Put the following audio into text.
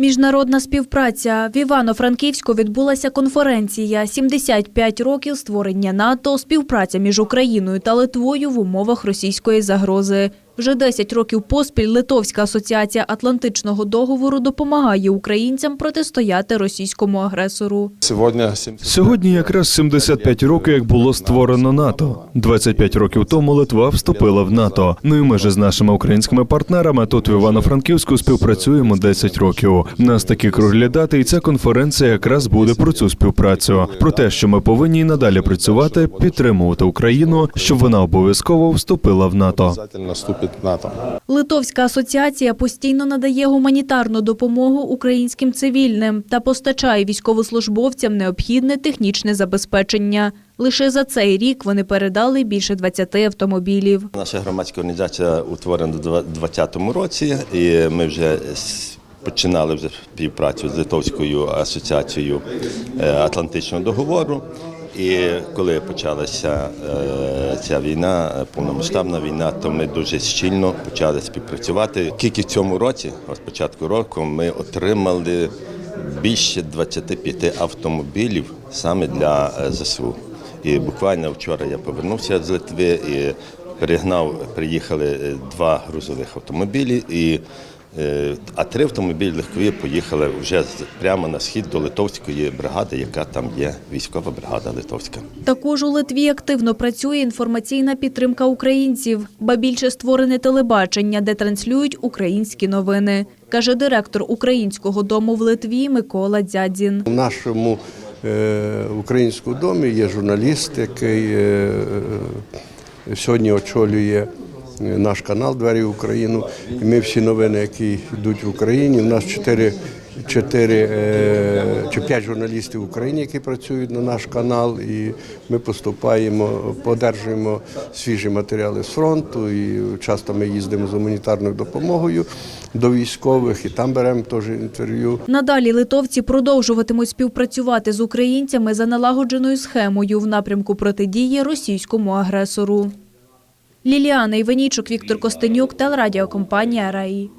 Міжнародна співпраця в Івано-Франківську відбулася конференція «75 років створення НАТО. Співпраця між Україною та Литвою в умовах російської загрози. Вже 10 років поспіль Литовська асоціація Атлантичного договору допомагає українцям протистояти російському агресору. Сьогодні 70 Сьогодні якраз 75 років, як було створено НАТО. 25 років тому Литва вступила в НАТО. Ну і ми ж з нашими українськими партнерами тут в Івано-Франківську співпрацюємо 10 років. У нас такі круглі дати, і ця конференція якраз буде про цю співпрацю. Про те, що ми повинні надалі працювати, підтримувати Україну, щоб вона обов'язково вступила в НАТО. Вступить НАТО. Литовська асоціація постійно надає гуманітарну допомогу українським цивільним та постачає військовослужбовцям необхідне технічне забезпечення. Лише за цей рік вони передали більше 20 автомобілів. Наша громадська організація утворена у 2020 році, і ми вже починали вже співпрацю з Литовською асоціацією е, Атлантичного договору. І коли почалася е, ця війна, е, повномасштабна війна, то ми дуже щільно почали співпрацювати. Тільки в цьому році, з початку року, ми отримали більше 25 автомобілів саме для е, ЗСУ. І буквально вчора я повернувся з Литви і перегнав, приїхали два грузових автомобілі, і, а три автомобілі легкові поїхали вже з- прямо на схід до литовської бригади, яка там є, військова бригада литовська. Також у Литві активно працює інформаційна підтримка українців, ба більше створене телебачення, де транслюють українські новини, каже директор Українського дому в Литві Микола Дзядзін. У нашому е, українському домі є журналіст, який е, е, сьогодні очолює е, наш канал Двері в Україну. І ми всі новини, які йдуть в Україні. У нас чотири. Чотири е, чи п'ять журналістів в Україні, які працюють на наш канал, і ми поступаємо, подержуємо свіжі матеріали з фронту. І часто ми їздимо з гуманітарною допомогою до військових, і там беремо теж інтерв'ю. Надалі литовці продовжуватимуть співпрацювати з українцями за налагодженою схемою в напрямку протидії російському агресору. Ліліана Іванічук, Віктор Костенюк, телерадіокомпанія «Раї».